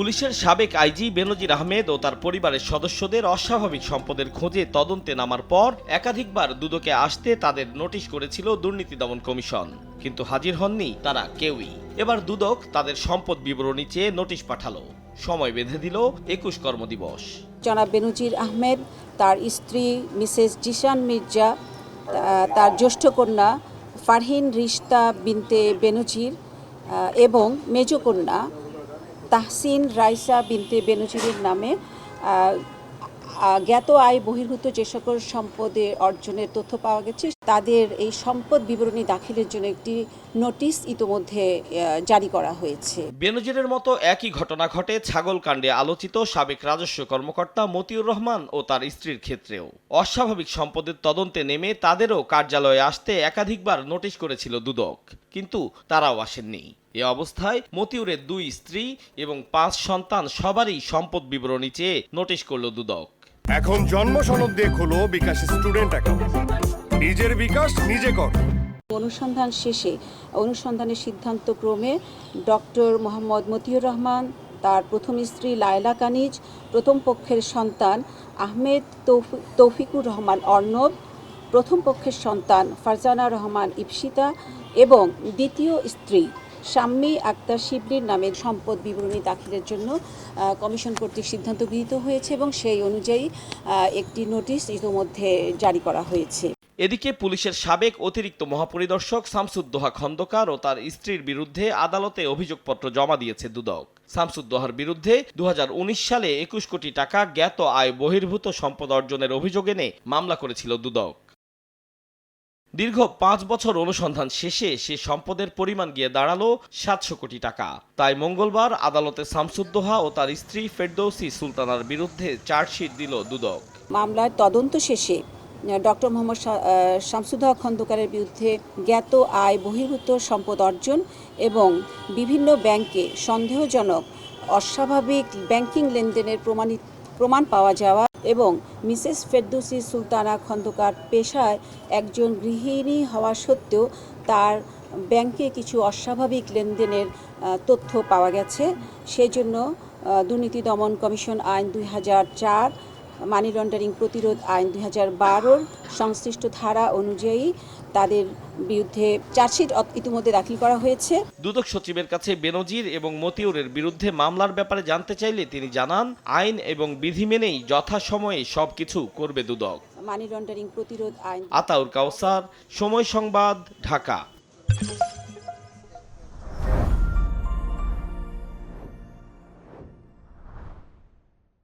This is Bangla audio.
পুলিশের সাবেক আইজি বেনজির আহমেদ ও তার পরিবারের সদস্যদের অস্বাভাবিক সম্পদের খোঁজে তদন্তে নামার পর একাধিকবার দুদকে আসতে তাদের নোটিশ করেছিল দুর্নীতি দমন কমিশন। কিন্তু হাজির হননি তারা কেউই। এবার দুদক তাদের সম্পদ বিবরণী চেয়ে নোটিশ পাঠালো। সময় বেঁধে দিল একুশ কর্মদিবস। জনাব বেনুজির আহমেদ, তার স্ত্রী মিসেস জিশান মির্জা তার জ্যেষ্ঠ কন্যা ফারহিন রিশতা বিনতে বেনুজির এবং মেজ কন্যা তাহসিন রাইসা বিনতে বেনুজিরের নামে জ্ঞাত আয় বহির্ভূত যে সকল সম্পদে অর্জনের তথ্য পাওয়া গেছে তাদের এই সম্পদ বিবরণী দাখিলের জন্য একটি নোটিশ ইতোমধ্যে জারি করা হয়েছে। বেনজিরের মতো একই ঘটনা ঘটে ছাগল কাণ্ডে আলোচিত সাবেক রাজস্ব কর্মকর্তা মতিউর রহমান ও তার স্ত্রীর ক্ষেত্রেও। অস্বাভাবিক সম্পদের তদন্তে নেমে তাদেরও কার্যালয়ে আসতে একাধিকবার নোটিশ করেছিল দুদক কিন্তু তারাও আসেননি। এ অবস্থায় মতিউরের দুই স্ত্রী এবং পাঁচ সন্তান সবারই সম্পদ বিবরণী চেয়ে নোটিশ করল দুদক। এখন জন্ম সনদ দিয়ে খোলো বিকাশ স্টুডেন্ট অ্যাকাউন্ট। নিজের বিকাশ নিজে কর। অনুসন্ধান শেষে, অনুসন্ধানের সিদ্ধান্ত ক্রমে ডক্টর মোহাম্মদ মতিউর রহমান, তার প্রথম স্ত্রী লায়লা কানিজ, প্রথম পক্ষের সন্তান আহমেদ তৌফি- তৌফিকুর রহমান অর্ণব, প্রথম পক্ষের সন্তান ফারজানা রহমান ইপসিতা এবং দ্বিতীয় স্ত্রী শাম্মী আক্তার শিবলির নামে সম্পদ বিবরণী দাখিলের জন্য কমিশন কর্তৃক সিদ্ধান্ত গৃহীত হয়েছে এবং সেই অনুযায়ী একটি নোটিশ ইতোমধ্যে জারি করা হয়েছে। এদিকে পুলিশের সাবেক অতিরিক্ত মহাপরিদর্শক শামসুদ্দোহা খন্দকার ও তার স্ত্রীর বিরুদ্ধে আদালতে অভিযোগপত্র জমা দিয়েছে দুদক। শামসুদ্দোহার বিরুদ্ধে দু হাজার উনিশ সালে একুশ কোটি টাকা জ্ঞাত আয় বহির্ভূত সম্পদ অর্জনের অভিযোগ এনে মামলা করেছিল দুদক। দীর্ঘ পাঁচ বছর অনুসন্ধান শেষে সে সম্পদের পরিমাণ গিয়ে দাঁড়াল সাতশো কোটি টাকা। তাই মঙ্গলবার আদালতে শামসুদ্দোহা ও তার স্ত্রী ফেরদৌসি সুলতানার বিরুদ্ধে চার্জশিট দিল দুদক। মামলার তদন্ত শেষে ডক্টর মোহাম্মদ শামসুদ্দোহা খন্দকারের বিরুদ্ধে জ্ঞাত আয়, বহির্ভূত সম্পদ অর্জন এবং বিভিন্ন ব্যাংকে সন্দেহজনক, অস্বাভাবিক ব্যাংকিং লেনদেনের প্রমাণিত প্রমাণ পাওয়া যাওয়া এবং মিসেস ফেরদৌসি সুলতানা খন্দকার পেশায় একজন গৃহিণী হওয়া সত্ত্বেও তার ব্যাংকে কিছু অস্বাভাবিক লেনদেনের তথ্য পাওয়া গেছে। সেজন্য দুর্নীতি দমন কমিশন আইন দুই হাজার চার মানি লন্ডারিং প্রতিরোধ আইন দুই হাজার বারোর সংশ্লিষ্ট ধারা অনুযায়ী তাদের বিরুদ্ধে চার্জশিট ইতিমধ্যে দাখিল করা হয়েছে। দুদক সচিবের কাছে বেনজির এবং মতিউরের বিরুদ্ধে মামলার ব্যাপারে জানতে চাইলে তিনি জানান আইন এবং বিধি মেনেই যথাসময়ে সবকিছু করবে দুদক। মানি লন্ডারিং প্রতিরোধ আইন আতাউর কাউসার সময় সংবাদ ঢাকা।